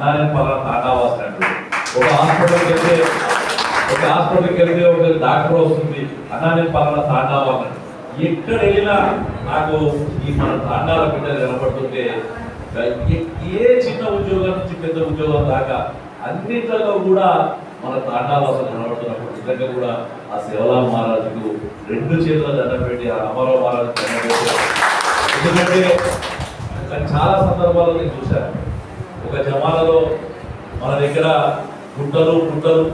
అన్నానే పలానా తాగా వస్తాడు. ఒక హాస్పిటల్కి వెళ్తే ఒక హాస్పిటల్కి వెళ్తే ఒక డాక్టర్ వస్తుంది. అన్నానే పలానా తాగా అన్నాడు ఎక్కడ వెళ్ళినా నాకు ఈ మన తాండాల బిడ్డ కనపడుతుంటే ఏ- చిన్న ఉద్యోగం నుంచి పెద్ద ఉద్యోగం దాకా అన్నింటిలో కూడా మన తాండాల అసలు కనబడుతున్నప్పుడు నిజంగా కూడా ఆ శివరామ మహారాజుకు రెండు చేతుల దండం పెట్టి ఆ రామారావు మహారాజు దండం పెట్టి ఎందుకంటే చాలా సందర్భాల్లో నేను చూశాను. ఒక జమాలలో మన దగ్గర గుంటలు గుంటలు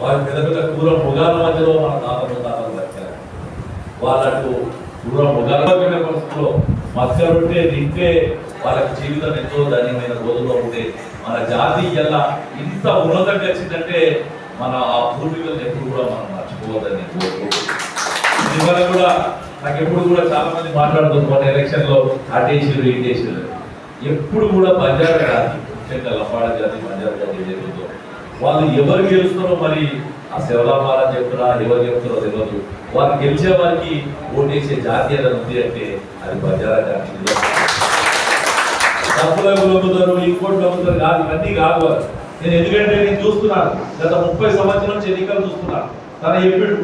వారి పెద్ద పెద్ద కూర మృగాల మధ్యలో మన తాతలు తాతలు బతికారు వాళ్ళకు కూర మృగాల పరిస్థితుల్లో మత్స్యలుంటే తింటే వాళ్ళకి జీవితం ఎంతో ధన్యమైన రోజుల్లో ఉంటే మన జాతి ఎలా ఇంత ఉన్నతంగా వచ్చిందంటే మన ఆ పూర్వీకులను ఎప్పుడు కూడా మనం మర్చిపోవద్దని నేను కూడా నాకు ఎప్పుడు కూడా చాలా మంది మాట్లాడుతుంది మన ఎలక్షన్లో అటేసారు ఇటేసారు ఎప్పుడు కూడా బంజారా జాతి ముఖ్యంగా లంబాడ జాతి బంజారా జాతి ఏదైతుందో వాళ్ళు ఎవరు గెలుస్తారో మరి ఆ శివలా చెప్తున్నా ఎవరు చెప్తారో తెలియదు వాళ్ళు గెలిచే వారికి ఓటేసే జాతి ఏదైనా ఉంది అంటే అది బంజారా జాతి. డబ్బులు లొంగుతారు ఇంకోటి లొంగుతారు కాదు ఇవన్నీ కాదు వారు నేను ఎందుకంటే నేను చూస్తున్నాను గత ముప్పై సంవత్సరం నుంచి ఎన్నికలు చూస్తున్నాను. తన ఎప్పుడు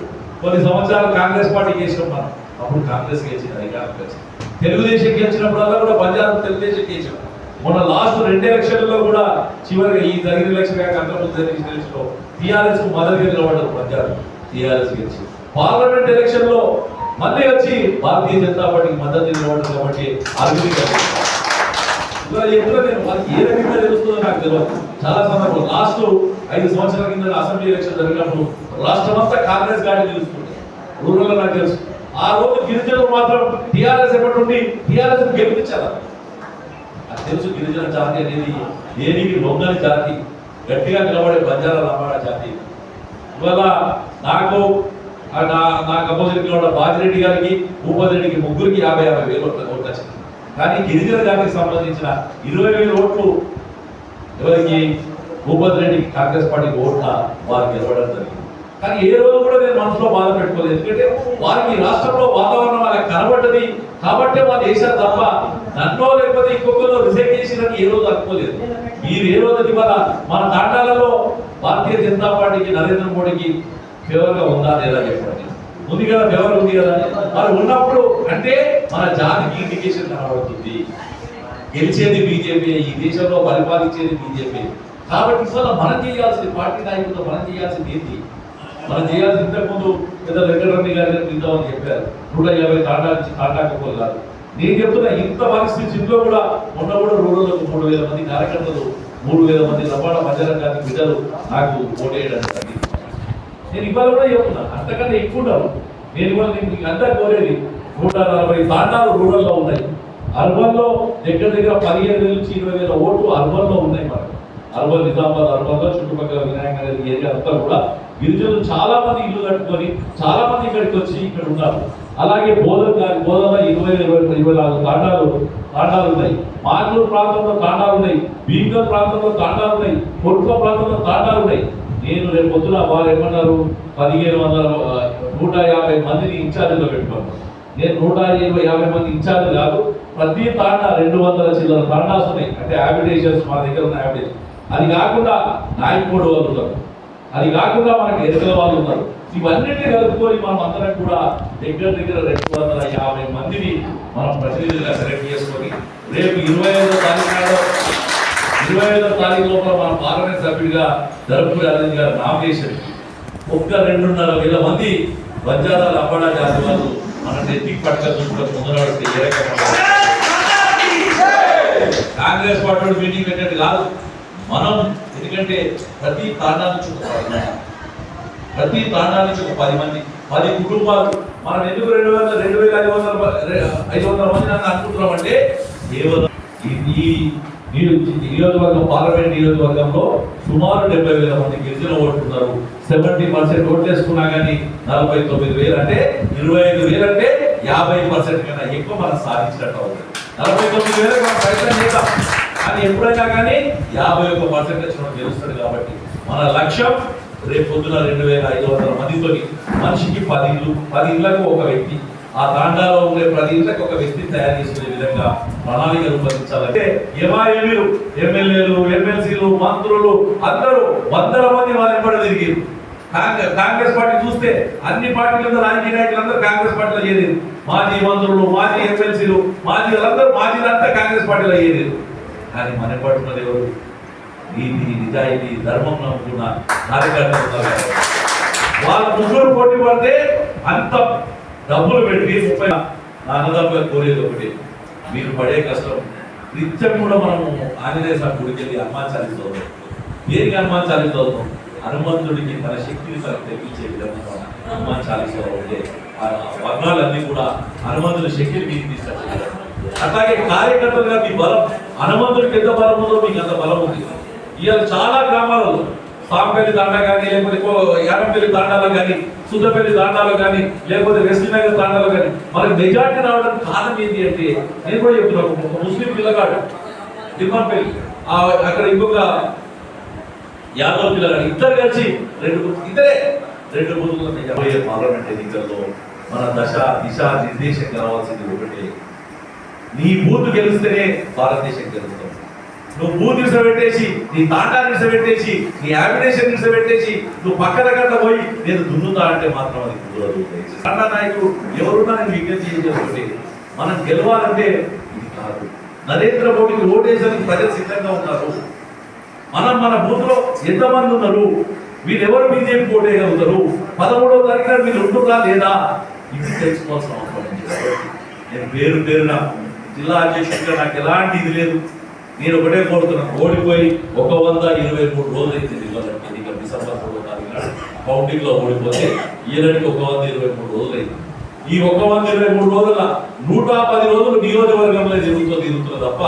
కొన్ని సంవత్సరాలు కాంగ్రెస్ పార్టీ చేసినాం మనం. అప్పుడు కాంగ్రెస్ గెలిచింది అధికారం వచ్చింది తెలుగుదేశం గెలిచినప్పుడల్లా కూడా పంజాబ్ తెలుగుదేశం గెలిచాం. మొన్న లాస్ట్ రెండు ఎలక్షన్లలో కూడా చివరిగా ఈ జరిగిన ఎలక్షన్ కాక అంతకుముందు జరిగిన టీఆర్ఎస్కు మొదటి నిలబడ్డారు పంజాబ్ టీఆర్ఎస్ గెలిచి. పార్లమెంట్ ఎలక్షన్లో మళ్ళీ వచ్చి భారతీయ జనతా పార్టీకి మద్దతు నిలబడ్డారు కాబట్టి అభివృద్ధి ఇలా ఎప్పుడు నేను వాళ్ళకి ఏ రకంగా తెలుస్తుందో నాకు తెలియదు చాలా సందర్భం లాస్ట్ ఐదు సంవత్సరాల కింద అసెంబ్లీ ఎలక్షన్ జరిగినప్పుడు రాష్ట్రం అంతా కాంగ్రెస్ గాడి గెలుస్తుంది రూరల్ నాకు తెలుసు. ఆ రోజు గిరిజనులు మాత్రం టీఆర్ఎస్ ఎప్పటి నుండి టిఆర్ఎస్ గెలిపించారు నాకు తెలుసు గిరిజన జాతి అనేది దేనికి లొంగని జాతి గట్టిగా నిలబడే బంజారా లంబాడ జాతి. ఇవాళ నాకు నా నాకు అపోజిట్ ఉన్న బాజిరెడ్డి గారికి భూపతి రెడ్డికి ముగ్గురికి యాభై యాభై వేలు ఓట్లు వచ్చింది కానీ గిరిజన జాతికి సంబంధించిన ఇరవై వేల ఓట్లు ఎవరికి? భూపతి రెడ్డికి కాంగ్రెస్ పార్టీకి ఓట్ల వారికి గెలవడం జరిగింది. కానీ ఏ రోజు కూడా నేను మనసులో బాధ పెట్టుకోలేదు. ఎందుకంటే వారికి ఈ రాష్ట్రంలో వాతావరణం వాళ్ళకి కనబడ్డది. కాబట్టే వాళ్ళు వేశారు తప్ప నన్నో లేకపోతే ఇంకొకరు రిజెక్ట్ చేసినట్టు ఏ రోజు అనుకోలేదు. మీరు ఏ రోజు ఇవాళ మన తాండాలలో భారతీయ జనతా పార్టీకి నరేంద్ర మోడీకి ఫేవర్గా ఉందా లేదా చెప్పండి. ఉంది కదా ఫేవర్ ఉంది కదా. మరి ఉన్నప్పుడు అంటే మన జాతికి ఇండికేషన్ కనబడుతుంది. గెలిచేది బీజేపీ ఈ దేశంలో పరిపాలించేది బీజేపీ. కాబట్టి ఇవాళ మనం చేయాల్సింది పార్టీ నాయకులతో మనం చేయాల్సింది ఏంటి? మనం చేయాల్సింది ఇంతకుముందు పెద్ద వెంకటరమణి గారు ఇంతమని చెప్పారు. నూట యాభై తాండా నుంచి కాదు నేను చెప్తున్నా ఇంత పరిస్థితి కూడా మొన్న కూడా రూరల్లకు మూడు వేల మంది కార్యకర్తలు మూడు వేల మంది రవాణా మధ్యరంగానికి బిడ్డలు నాకు ఓటేయడం జరిగింది నేను ఇవాళ కూడా చెప్తున్నా అంతకన్నా ఎక్కువ ఉండవు. నేను కూడా నేను మీకు అంతా కోరేది నూట నలభై తాండాలు రూరల్లో ఉన్నాయి. అర్బన్లో దగ్గర దగ్గర పదిహేను వేల నుంచి ఇరవై వేల ఓట్లు అర్బన్లో ఉన్నాయి మనకు. అర్బన్ నిజామాబాద్ అర్బన్ చుట్టుపక్కల వినాయక నగర్ ఏరియా అంతా కూడా గిరిజనులు చాలా మంది ఇల్లు కట్టుకొని చాలా మంది ఇక్కడికి వచ్చి ఇక్కడ ఉన్నారు. అలాగే బోధన గారి బోధన ఇరవై ఇరవై ఇరవై నాలుగు తాండాలు తాండాలు ఉన్నాయి. మాగ్లూరు ప్రాంతంలో తాండాలు ఉన్నాయి. భీమ్గర్ ప్రాంతంలో తాండాలు ఉన్నాయి. కొడుక ప్రాంతంలో తాండాలు ఉన్నాయి. నేను రేపు పొద్దున వారు ఏమన్నారు? పదిహేను వందల నూట యాభై మందిని ఇన్ఛార్జిలో పెట్టుకున్నాను నేను నూట ఇరవై యాభై మంది ఇన్ఛార్జ్ కాదు ప్రతి తాండా రెండు వందల చిల్లర తాండాస్ ఉన్నాయి. అంటే యాబిటేషన్స్ మా దగ్గర ఉన్న యాబిటేషన్ అది కాకుండా నాయకుడు వాళ్ళు ఉన్నారు అది కాకుండా మనకి ఎరుకల వాళ్ళు ఉన్నారు. ఇవన్నిటిని కలుపుకొని మనం అందరం కూడా దగ్గర దగ్గర రెండు వందల యాభై మందిని మనం ప్రతినిధులుగా సెలెక్ట్ చేసుకొని రేపు ఇరవై ఐదో తారీఖు నాడు ఇరవై ఐదో తారీఖు లోపల మన పార్లమెంట్ సభ్యుడిగా ధర్మపురి అరవింద్ గారు నామినేషన్ ఒక్క రెండున్నర వేల మంది బంజారాలు అవ్వడా జాతి వాళ్ళు మన నెత్తికి పట్టుక చూసుకొని ముందరపడితే ఏ రకంగా కాంగ్రెస్ పార్టీ మీటింగ్ పెట్టినట్టు కాదు. మనం ఎందుకంటే ప్రతి తాండా నుంచి ఒక పది మంది. ప్రతి తాండా నుంచి ఒక పది మంది. పది కుటుంబాలు. మనం ఎందుకు రెండు వేల రెండు వేల ఐదు వందల ఐదు వందల మంది అని అనుకుంటున్నాం అంటే కేవలం ఈ- ఈ నియోజకవర్గం పార్లమెంట్ నియోజకవర్గంలో సుమారు డెబ్బై వేల మంది గిరిజన ఓటున్నారు సెవెంటీ పర్సెంట్ ఓట్ చేసుకున్నా కానీ నలభై తొమ్మిది వేలు అంటే ఇరవై ఐదు వేలు అంటే యాభై పర్సెంట్ కన్నా ఎక్కువ మనం సాధించినట్టు అవుతుంది. నలభై తొమ్మిది వేలకు మనం ప్రయత్నం చేద్దాం. కానీ ఎప్పుడైనా కానీ యాభై ఒక్క పర్సెంటేజ్ మనం గెలుస్తాడు కాబట్టి మన లక్ష్యం రేపు పొద్దున రెండు వేల ఐదు వందల మందితో మనిషికి పది ఇళ్ళు పది ఇళ్ళకు ఒక వ్యక్తి ఆ తాండాలో ఉండే ప్రతి ఇళ్ళకి ఒక వ్యక్తి తయారు చేసుకునే విధంగా ప్రణాళిక రూపొందించాలంటే ఎంఐఎంలు ఎమ్మెల్యేలు ఎమ్మెల్సీలు మంత్రులు అందరూ వందల మంది వాళ్ళ వెంబడి తిరిగి కాంగ్రెస్ కాంగ్రెస్ పార్టీ చూస్తే అన్ని పార్టీల రాజకీయ నాయకులందరూ కాంగ్రెస్ పార్టీలో చేరేది మాజీ మంత్రులు మాజీ ఎమ్మెల్సీలు మాజీ వాళ్ళందరూ మాజీలంతా కాంగ్రెస్ పార్టీలో చేరేది కానీ మన పట్టున్నది ఎవరు? నీతి నిజాయితీ ధర్మం నమ్ముకున్న కార్యకర్తలు వాళ్ళ. ముగ్గురు పోటీ పడితే అంత డబ్బులు పెట్టి ముప్పై నా కోరేది ఒకటి. మీరు పడే కష్టం. నిత్యం కూడా మనము ఆంజనేయ స్వామి గుడికి వెళ్ళి హనుమాన్ చదువుతాం. దేనికి హనుమాన్ చదువుతాం? హనుమంతుడికి తన శక్తిని తన తెప్పించే విధంగా హనుమాన్ చాలీస వర్ణాలన్నీ కూడా హనుమంతుడి శక్తిని మీకు తీసుకొచ్చారు అట్లాగే కార్యకర్తలుగా మీ బలం హనుమంతుడికి ఎంత బలం ఉందో మీకు అంత బలం ఉంది. ఇవాళ చాలా గ్రామాలలో సాంపల్లి తాండా కానీ లేకపోతే యానంపల్లి తాండాలో కానీ సుద్దపల్లి తాండాలో కానీ లేకపోతే వెస్ట్ నగర్ తాండాలో కానీ మనకు మెజార్టీ రావడానికి కారణం ఏంటి అంటే నేను కూడా చెప్తున్నాను ఒక ముస్లిం పిల్లగాడు తిమ్మపల్లి అక్కడ ఇంకొక యాదవ్ పిల్లగాడు ఇద్దరు కలిసి రెండు ఇద్దరే రెండు బూతుల పార్లమెంట్ ఎన్నికల్లో మన దశ దిశ నిర్దేశం కావాల్సింది ఒకటే. నీ బూత్ గెలిస్తేనే భారతదేశం గెలుస్తాం నువ్వు బూత్ పెట్టేసి నీ తాటా నిసబెట్టేసి నీ అబినేషన్ పెట్టేసి నువ్వు పక్కన గంట పోయి నేను దున్నుతా అంటే మాత్రం అది కుదరదు తాండా నాయకుడు ఎవరున్నా నేను విజ్ఞప్తి చేసేటువంటి మనం గెలవాలంటే ఇది కాదు. నరేంద్ర మోడీకి ఓటేసరికి ప్రజలు సిద్ధంగా ఉన్నారు. మనం మన బూత్లో ఎంతమంది ఉన్నారు? వీళ్ళెవరు బీజేపీ ఓటేయగలుగుతారు? పదమూడవ తారీఖున మీరు ఉంటున్నా లేదా? ఇది తెలుసుకోవాల్సిన అవసరం నేను పేరు పేరున జిల్లా అధ్యక్షుడిగా నాకు ఎలాంటి ఇది లేదు. నేను ఒకటే కోరుతున్నాను. ఓడిపోయి ఒక వంద ఇరవై మూడు రోజులు అయితే ఇవ్వాలంటే డిసెంబర్ మూడో తారీఖున కౌంటింగ్లో ఓడిపోతే ఈయనకి ఒక వంద ఇరవై మూడు రోజులు అయింది ఈ ఒక వంద ఇరవై మూడు రోజుల నూట పది రోజులు నియోజకవర్గంలో జరుగుతుంది తిరుగుతుంది తప్ప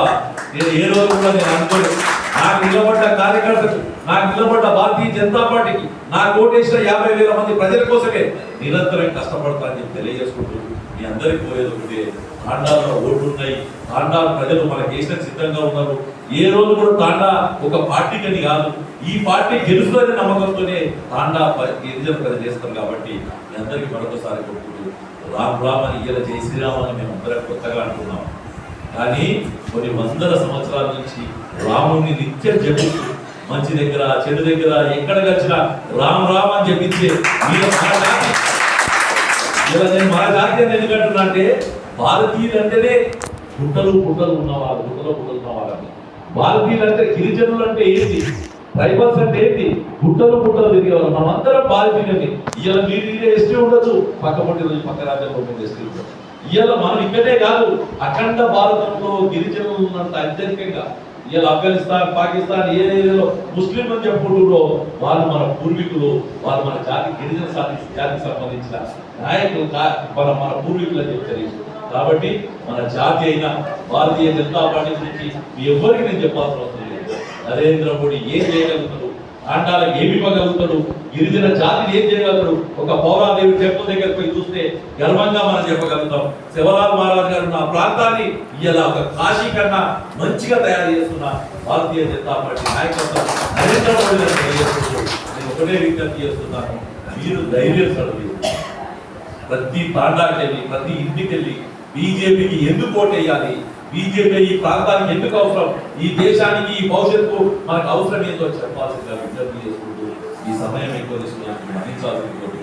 నేను ఏ రోజు కూడా నేను అనుకోలేదు. నాకు నిలబడ్డ కార్యకర్తకు నాకు నిలబడ్డ భారతీయ జనతా పార్టీకి నాకు ఓటేసిన యాభై వేల మంది ప్రజల కోసమే నిరంతరం కష్టపడతా అని చెప్పి తెలియజేసుకుంటూ మీ అందరికీ పోయేది ఒకటే. తాండాలో ఓట్లు ఉన్నాయి తాండా ప్రజలు మనకి వేసిన సిద్ధంగా ఉన్నారు. ఏ రోజు కూడా తాండా ఒక పార్టీకని కాదు. ఈ పార్టీ గెలుస్తుందనే నమ్మకంతోనే తాండా గిరిజన ప్రజలు చేస్తారు కాబట్టి మీ అందరికీ మరొకసారి కొట్టుకుంటూ రామ్ రామ్ అని ఇలా జై శ్రీరామ్ అని మేము అందరం కొత్తగా అంటున్నాం కానీ కొన్ని వందల సంవత్సరాల నుంచి రాముని నిత్యం జపిస్తూ మంచి దగ్గర చెడు దగ్గర ఎక్కడ వచ్చినా రామ్ రామ్ అని జపించే మీరు మన జాతి ఇలా నేను మా జాతి ఎందుకంటున్నా అంటే భారతీయులు అంటేనే గుట్టలు గుట్టలు ఉన్నవాళ్ళు గుట్టలు గుట్టలు ఉన్నవారు భారతీయులు అంటే గిరిజనులు అంటే ఏంటి ట్రైబల్స్ అంటే ఏంటి గుట్టలు గుట్టలు తిరిగేవారు మనమందరం భారతీయులని ఇవాళ మీరు ఇది ఎస్టీ ఉండొచ్చు పక్క పొట్టి రోజు పక్క రాజ్యంలో ఉంటుంది ఎస్టీ ఉండొచ్చు. ఇవాళ మనం ఇక్కడే కాదు అఖండ భారతంలో గిరిజనులు ఉన్నంత అత్యధికంగా. ఇవాళ ఆఫ్ఘనిస్తాన్ పాకిస్తాన్ ఏ ఏరియాలో ముస్లిం అని చెప్పుకుంటుండో వాళ్ళు మన పూర్వీకులు వాళ్ళు మన జాతి గిరిజన జాతి జాతికి సంబంధించిన నాయకులు మన మన పూర్వీకులు అని చెప్పి కాబట్టి మన జాతి అయిన భారతీయ జనతా పార్టీ గురించి మీ ఎవరికి నేను చెప్పాల్సిన అవసరం లేదు. నరేంద్ర మోడీ ఏం చేయగలుగుతాడు? ఆండాలకు ఏమి ఇవ్వగలుగుతాడు? గిరిజన జాతిని ఏం చేయగలుగుతాడు? ఒక పౌరాదేవి టెంపుల్ దగ్గర పోయి చూస్తే గర్వంగా మనం చెప్పగలుగుతాం. శివలాల్ మహారాజ్ గారు నా ప్రాంతాన్ని ఇలా ఒక కాశీ కన్నా మంచిగా తయారు చేస్తున్న భారతీయ జనతా పార్టీ నాయకత్వం నరేంద్ర మోడీ గారు తెలియజేస్తున్నారు. నేను ఒకటే విజ్ఞప్తి చేస్తున్నాను. మీరు ధైర్యం చదివి ప్రతి తాండాకి ప్రతి ఇంటికి వెళ్ళి బీజేపీకి ఎందుకు ఓటేయాలి బీజేపీ ఈ ప్రాంతానికి ఎందుకు అవసరం? ఈ దేశానికి ఈ భవిష్యత్తు మనకు అవసరం ఏంటో చెప్పాల్సిందిగా విజ్ఞప్తి చేసుకుంటూ ఈ సమయం ఎక్కువ తీసుకుని మన్నించాల్సింది